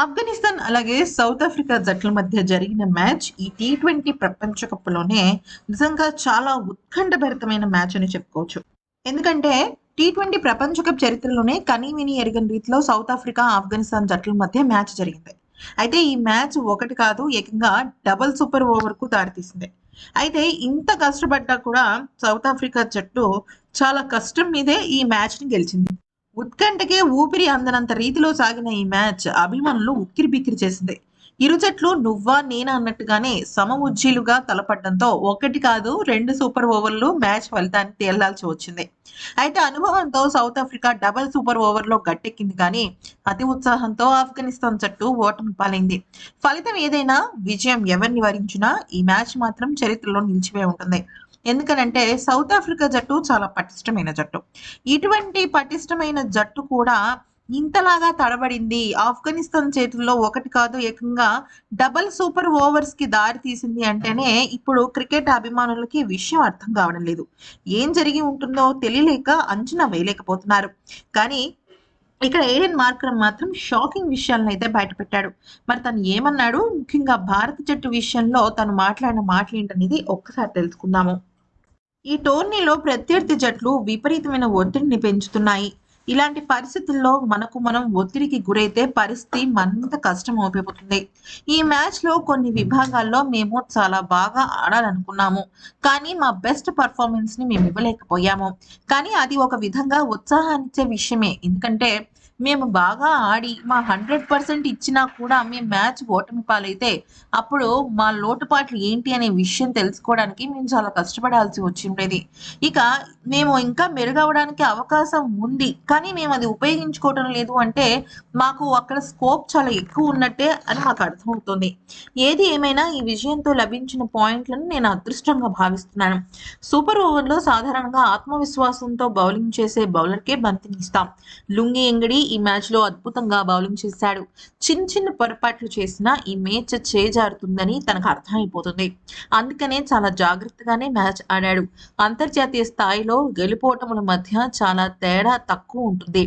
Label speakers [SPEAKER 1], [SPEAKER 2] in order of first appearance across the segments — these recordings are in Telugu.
[SPEAKER 1] ఆఫ్ఘనిస్తాన్ అలాగే సౌత్ ఆఫ్రికా జట్ల మధ్య జరిగిన మ్యాచ్ ఈ టీ ట్వంటీ ప్రపంచ కప్లోనే నిజంగా చాలా ఉత్కంఠభరితమైన మ్యాచ్ అని చెప్పుకోవచ్చు. ఎందుకంటే టీ ట్వంటీ ప్రపంచ కప్ చరిత్రలోనే కనీవిని ఎరగని రీతిలో సౌత్ ఆఫ్రికా ఆఫ్ఘనిస్తాన్ జట్ల మధ్య మ్యాచ్ జరిగింది. అయితే ఈ మ్యాచ్ ఒకటి కాదు ఏకంగా డబుల్ సూపర్ ఓవర్కు దారితీసింది. అయితే ఇంత కష్టపడ్డా కూడా సౌత్ ఆఫ్రికా జట్టు చాలా కష్టం మీదే ఈ మ్యాచ్ని గెలిచింది. ఉత్కంఠకే ఊపిరి అందనంత రీతిలో సాగిన ఈ మ్యాచ్ అభిమానులు ఉక్కిరి బిక్కిరి చేసింది. ఇరు జట్లు నువ్వా నేనా అన్నట్టుగానే సమ ఉజ్జీలుగా తలపడడంతో ఒకటి కాదు రెండు సూపర్ ఓవర్లు మ్యాచ్ ఫలితాన్ని తేలాల్సి వచ్చింది. అయితే అనుభవంతో సౌత్ ఆఫ్రికా డబల్ సూపర్ ఓవర్లో గట్టెక్కింది కానీ అతి ఉత్సాహంతో ఆఫ్ఘనిస్తాన్ జట్టు ఓటమి పాలైంది. ఫలితం ఏదైనా విజయం ఎవరిని వరించినా ఈ మ్యాచ్ మాత్రం చరిత్రలో నిలిచిపోయి ఉంటుంది. ఎందుకనంటే సౌత్ ఆఫ్రికా జట్టు చాలా పటిష్టమైన జట్టు. ఇటువంటి పటిష్టమైన జట్టు కూడా ఇంతలాగా తడబడింది. ఆఫ్ఘనిస్తాన్ చేతుల్లో ఒకటి కాదు ఏకంగా డబల్ సూపర్ ఓవర్స్కి దారి తీసింది అంటేనే ఇప్పుడు క్రికెట్ అభిమానులకి విషయం అర్థం కావడం లేదు. ఏం జరిగి ఉంటుందో తెలియలేక అంచనా వేయలేకపోతున్నారు. కానీ ఇక్కడ ఏడెన్ మార్కర్ మాత్రం షాకింగ్ విషయాలను అయితే బయటపెట్టాడు. మరి తను ఏమన్నాడు? ముఖ్యంగా భారత జట్టు విషయంలో తను మాట్లాడిన మాటలు ఏంటనేది ఒక్కసారి తెలుసుకుందాము. ఈ టోర్నీలో ప్రత్యర్థి జట్లు విపరీతమైన ఒత్తిడిని పెంచుతున్నాయి. ఇలాంటి పరిస్థితుల్లో మనకు మనం ఒత్తిడికి గురైతే పరిస్థితి మరింత కష్టం అయిపోతుంది. ఈ మ్యాచ్లో కొన్ని విభాగాల్లో మేము చాలా బాగా ఆడాలనుకున్నాము. కానీ మా బెస్ట్ పర్ఫార్మెన్స్ని మేము ఇవ్వలేకపోయాము. కానీ అది ఒక విధంగా ఉత్సాహాన్నిచ్చే విషయమే. ఎందుకంటే మేము బాగా ఆడి మా హండ్రెడ్ పర్సెంట్ ఇచ్చినా కూడా మేము మ్యాచ్ ఓటమి పాలైతే అప్పుడు మా లోటుపాట్లు ఏంటి అనే విషయం తెలుసుకోవడానికి మేము చాలా కష్టపడాల్సి వచ్చిండేది. ఇక మేము ఇంకా మెరుగవడానికి అవకాశం ఉంది కానీ మేము అది ఉపయోగించుకోవడం లేదు అంటే మాకు అక్కడ స్కోప్ చాలా ఎక్కువ ఉన్నట్టే అని మాకు అర్థమవుతుంది. ఏది ఏమైనా ఈ విజయంతో లభించిన పాయింట్లను నేను అదృష్టంగా భావిస్తున్నాను. సూపర్ ఓవర్లో సాధారణంగా ఆత్మవిశ్వాసంతో బౌలింగ్ చేసే బౌలర్కే బంతినిస్తాం లుంగి ఎంగడి ఈ మ్యాచ్లో అద్భుతంగా బౌలింగ్ చేశాడు. చిన్న చిన్న పొరపాట్లు చేసినా ఈ మ్యాచ్ చేజారుతుందని తనకు అర్థమైపోతుంది. అందుకనే చాలా జాగ్రత్తగానే మ్యాచ్ ఆడాడు. అంతర్జాతీయ స్థాయిలో గెలుపోటముల మధ్య చాలా తేడా తక్కువ ఉంటుంది.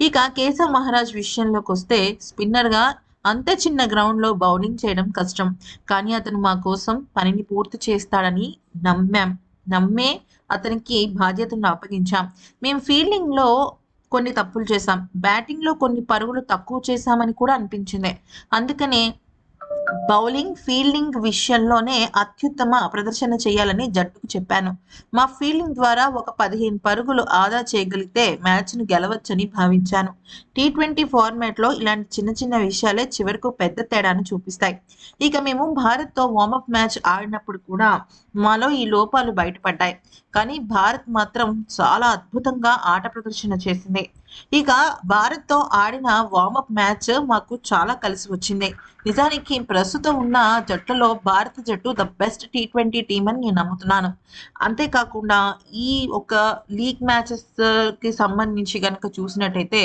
[SPEAKER 1] ఇక కేశవ్ మహారాజ్ విషయంలోకి వస్తే స్పిన్నర్గా అంత చిన్న గ్రౌండ్లో బౌలింగ్ చేయడం కష్టం. కానీ అతను మా కోసం పనిని పూర్తి చేస్తాడని నమ్మాం. నమ్మే అతనికి బాధ్యతను అప్పగించాం. మేము ఫీల్డింగ్లో కొన్ని తప్పులు చేశాం. బ్యాటింగ్లో కొన్ని పరుగులు తక్కువ చేశామని కూడా అనిపించింది. అందుకనే బౌలింగ్ ఫీల్డింగ్ విషయంలోనే అత్యుత్తమ ప్రదర్శన చేయాలని జట్టుకు చెప్పాను. మా ఫీల్డింగ్ ద్వారా ఒక పదిహేను పరుగులు ఆదా చేయగలిగితే మ్యాచ్ను గెలవచ్చని భావించాను. టీ ట్వంటీ ఫార్మాట్లో ఇలాంటి చిన్న చిన్న విషయాలే చివరకు పెద్ద తేడాను చూపిస్తాయి. ఇక మేము భారత్తో వార్మప్ మ్యాచ్ ఆడినప్పుడు కూడా మాలో ఈ లోపాలు బయటపడ్డాయి. కానీ భారత్ మాత్రం చాలా అద్భుతంగా ఆట ప్రదర్శన చేసింది. ఇక భారత్తో ఆడిన వార్మప్ మ్యాచ్ మాకు చాలా కలిసి వచ్చింది. నిజానికి ప్రస్తుతం ఉన్న జట్టులో భారత జట్టు the best T twenty team అని నేను నమ్ముతున్నాను. అంతేకాకుండా ఈ ఒక లీగ్ మ్యాచెస్కి సంబంధించి కనుక చూసినట్టయితే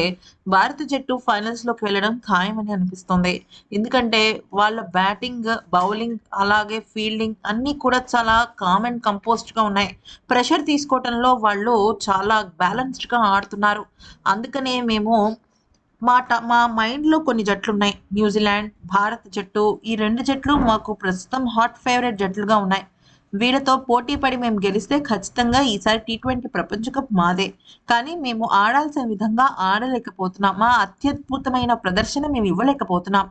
[SPEAKER 1] భారత జట్టు ఫైనల్స్లోకి వెళ్ళడం ఖాయమని అనిపిస్తుంది. ఎందుకంటే వాళ్ళ బ్యాటింగ్ బౌలింగ్ అలాగే ఫీల్డింగ్ అన్నీ కూడా చాలా కామ్ అండ్ కంపోజ్డ్గా ఉన్నాయి. ప్రెషర్ తీసుకోవటంలో వాళ్ళు చాలా బ్యాలెన్స్డ్గా ఆడుతున్నారు. అందుకనే మేము మా ట మా మైండ్లో కొన్ని జట్లు ఉన్నాయి న్యూజిలాండ్ భారత్ జట్టు ఈ రెండు జట్లు మాకు ప్రస్తుతం హాట్ ఫేవరెట్ జట్లుగా ఉన్నాయి. వీళ్ళతో పోటీ పడి మేము గెలిస్తే ఖచ్చితంగా ఈసారి టీ ట్వంటీ ప్రపంచ కప్ మాదే. కానీ మేము ఆడాల్సిన విధంగా ఆడలేకపోతున్నాం. మా అత్యద్భుతమైన ప్రదర్శన మేము ఇవ్వలేకపోతున్నాం.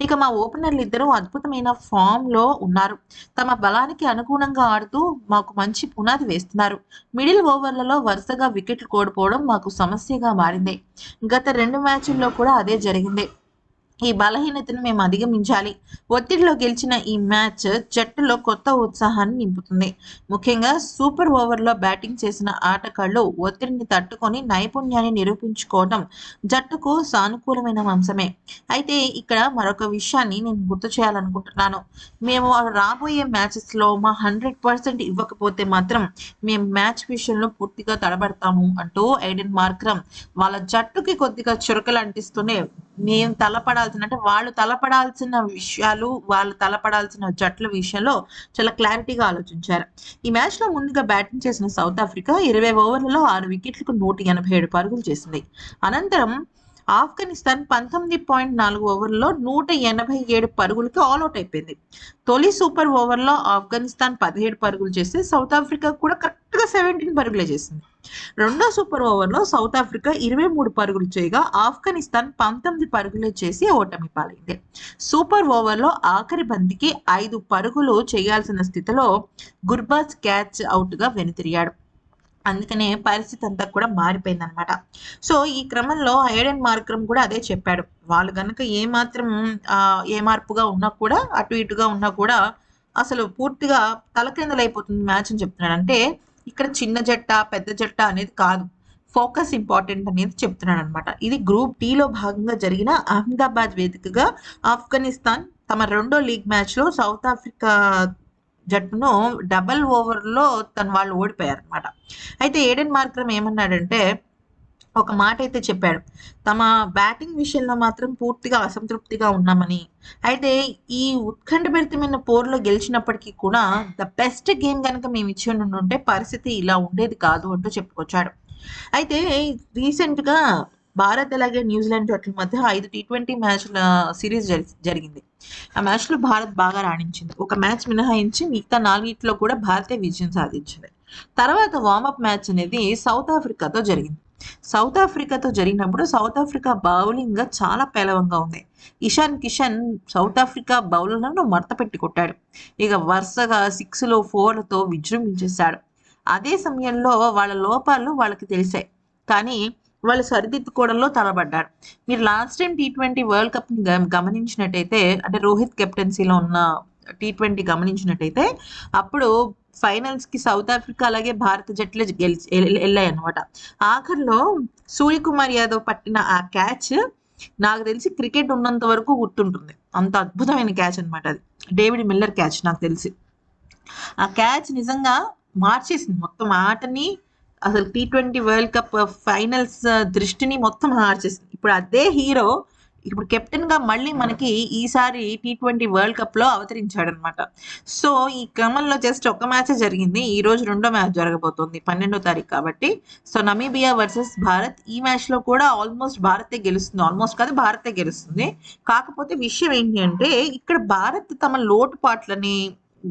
[SPEAKER 1] ఇక మా ఓపెనర్లు ఇద్దరు అద్భుతమైన ఫామ్లో ఉన్నారు. తమ బలానికి అనుగుణంగా ఆడుతూ మాకు మంచి పునాది వేస్తున్నారు. మిడిల్ ఓవర్లలో వరుసగా వికెట్లు కోల్పోవడం మాకు సమస్యగా మారింది. గత రెండు మ్యాచ్ల్లో కూడా అదే జరిగింది. ఈ బలహీనతను మేము అధిగమించాలి. ఒత్తిడిలో గెలిచిన ఈ మ్యాచ్ జట్టులో కొత్త ఉత్సాహాన్ని నింపుతుంది. ముఖ్యంగా సూపర్ ఓవర్లో బ్యాటింగ్ చేసిన ఆటగాళ్ళు ఒత్తిడిని తట్టుకొని నైపుణ్యాన్ని నిరూపించుకోవడం జట్టుకు సానుకూలమైన అంశమే. అయితే ఇక్కడ మరొక విషయాన్ని నేను గుర్తు చేయాలనుకుంటున్నాను. మేము రాబోయే మ్యాచెస్లో మా హండ్రెడ్ పర్సెంట్ ఇవ్వకపోతే మాత్రం మేము మ్యాచ్ విషయంలో పూర్తిగా తడబడతాము అంటూ ఎయిడెన్ మార్క్రమ్ వాళ్ళ జట్టుకి కొద్దిగా చురకలు అంటిస్తూనే మేము తలపడాల్సిన అంటే వాళ్ళు తలపడాల్సిన విషయాలు వాళ్ళు తలపడాల్సిన జట్ల విషయంలో చాలా క్లారిటీగా ఆలోచించారు. ఈ మ్యాచ్లో ముందుగా బ్యాటింగ్ చేసిన సౌత్ ఆఫ్రికా ఇరవై ఓవర్లలో ఆరు వికెట్లకు నూట ఎనభై ఏడు పరుగులు చేసింది. అనంతరం ఆఫ్ఘనిస్తాన్ పంతొమ్మిది పాయింట్ నాలుగు ఓవర్లో నూట ఎనభై ఏడు పరుగులకి ఆల్అౌట్ అయిపోయింది. తొలి సూపర్ ఓవర్లో ఆఫ్ఘనిస్తాన్ పదిహేడు పరుగులు చేస్తే సౌత్ ఆఫ్రికా కూడా కరెక్ట్గా సెవెంటీన్ పరుగులే చేసింది. రెండో సూపర్ ఓవర్లో సౌత్ ఆఫ్రికా ఇరవై మూడు పరుగులు చేయగా ఆఫ్ఘనిస్తాన్ పంతొమ్మిది పరుగులే చేసి ఓటమి పాలైంది. సూపర్ ఓవర్లో ఆఖరి బంతికి ఐదు పరుగులు చేయాల్సిన స్థితిలో గుర్బాజ్ క్యాచ్ అవుట్గా వెనుతిరిగాడు. అందుకనే పరిస్థితి అంతా కూడా మారిపోయింది అనమాట సో ఈ క్రమంలో ఐడెన్ మార్క్రమ్ కూడా అదే చెప్పాడు. వాళ్ళు కనుక ఏ మాత్రం ఏ మార్పుగా ఉన్నా కూడా అటు ఇటుగా ఉన్నా కూడా అసలు పూర్తిగా తలకిందలైపోతుంది మ్యాచ్ అని చెప్తున్నాడు. అంటే ఇక్కడ చిన్న జట్ట పెద్ద జట్ట అనేది కాదు. ఫోకస్ ఇంపార్టెంట్ అనేది చెప్తున్నాడు అనమాట ఇది గ్రూప్ టీలో భాగంగా జరిగిన అహ్మదాబాద్ వేదికగా ఆఫ్ఘనిస్తాన్ తమ రెండో లీగ్ మ్యాచ్లో సౌత్ ఆఫ్రికా జట్టును డబల్ ఓవర్లో తన వాళ్ళు ఓడిపోయారు అనమాట అయితే ఏడెన్ మార్క్రమ్ ఏమన్నాడంటే ఒక మాట అయితే చెప్పాడు తమ బ్యాటింగ్ విషయంలో మాత్రం పూర్తిగా అసంతృప్తిగా ఉన్నామని. అయితే ఈ ఉత్కంఠభరితమైన పోరులో గెలిచినప్పటికీ కూడా ద బెస్ట్ గేమ్ కనుక మేము ఇచ్చి ఉంటే పరిస్థితి ఇలా ఉండేది కాదు అంటూ చెప్పుకొచ్చాడు. అయితే రీసెంట్గా భారత్ అలాగే న్యూజిలాండ్ జట్ల మధ్య ఐదు టీ ట్వంటీ మ్యాచ్ల సిరీస్ జరిగింది. ఆ మ్యాచ్లో భారత్ బాగా రాణించింది. ఒక మ్యాచ్ మినహాయించి మిగతా నాలుగిట్లో కూడా భారతే విజయం సాధించింది. తర్వాత వార్మప్ మ్యాచ్ అనేది సౌత్ ఆఫ్రికాతో జరిగింది. సౌత్ ఆఫ్రికాతో జరిగినప్పుడు సౌత్ ఆఫ్రికా బౌలింగ్ చాలా పేలవంగా ఉంది. ఇషాన్ కిషన్ సౌత్ ఆఫ్రికా బౌలర్లను మడత పెట్టి కొట్టాడు. ఇక వరుసగా సిక్స్లో ఫోర్లతో విజృంభించేశాడు. అదే సమయంలో వాళ్ళ లోపాలు వాళ్ళకి తెలిసాయి. కానీ వాళ్ళు సరిదిద్దుకోవడంలో తలబడ్డారు మీరు last time T twenty world cup గమనించినట్టయితే అంటే రోహిత్ కెప్టెన్సీలో ఉన్న టీ ట్వంటీ గమనించినట్టయితే అప్పుడు ఫైనల్స్కి సౌత్ ఆఫ్రికా అలాగే భారత జట్లు గెలిచి వెళ్ళాయి అనమాట ఆఖరిలో సూర్యకుమార్ యాదవ్ పట్టిన ఆ క్యాచ్ నాకు తెలిసి క్రికెట్ ఉన్నంత వరకు గుర్తుంటుంది. అంత అద్భుతమైన క్యాచ్ అన్నమాట అది. డేవిడ్ మిల్లర్ క్యాచ్ నాకు తెలిసి. ఆ క్యాచ్ నిజంగా మార్చేసింది. మొత్తం ఆటని అసలు T twenty world cup finals దృష్టిని మొత్తం మార్చేసింది ఇప్పుడు అదే హీరో ఇప్పుడు కెప్టెన్గా మళ్ళీ మనకి ఈసారి టీ ట్వంటీ వరల్డ్ కప్లో అవతరించాడు అనమాట సో ఈ క్రమంలో జస్ట్ ఒక మ్యాచ్ జరిగింది ఈ రోజు రెండో మ్యాచ్ జరగబోతోంది పన్నెండో తారీఖు కాబట్టి. సో నమీబియా వర్సెస్ భారత్ ఈ మ్యాచ్లో కూడా ఆల్మోస్ట్ భారతే గెలుస్తుంది ఆల్మోస్ట్ కాదు భారతే గెలుస్తుంది. కాకపోతే విషయం ఏంటి అంటే ఇక్కడ భారత్ తమ లోటుపాట్లని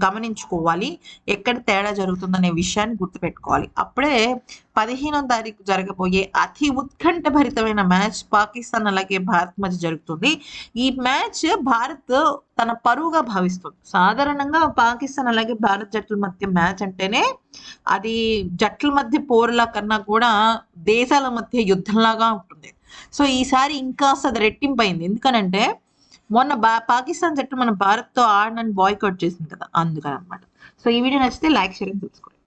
[SPEAKER 1] గమనించుకోవాలి. ఎక్కడ తేడా జరుగుతుందనే విషయాన్ని గుర్తుపెట్టుకోవాలి. అప్పుడే పదిహేనో తారీఖు జరగబోయే అతి ఉత్కంఠభరితమైన మ్యాచ్ పాకిస్తాన్ అలాగే భారత్ మధ్య జరుగుతుంది. ఈ మ్యాచ్ భారత్ తన పరువుగా భావిస్తుంది. సాధారణంగా పాకిస్తాన్ అలాగే భారత్ జట్ల మధ్య మ్యాచ్ అంటేనే అది జట్ల మధ్య పోరులా కన్నా కూడా దేశాల మధ్య యుద్ధంలాగా ఉంటుంది. సో ఈసారి ఇంకా అది రెట్టింపైంది. ఎందుకనంటే మొన్న బా పాకిస్తాన్ జట్టు మన భారత్తో ఆడనని బాయ్కౌట్ చేసింది కదా అందుకని అనమాట సో ఈ వీడియో నచ్చితే లైక్ షేర్ అండ్ సబ్స్క్రైబ్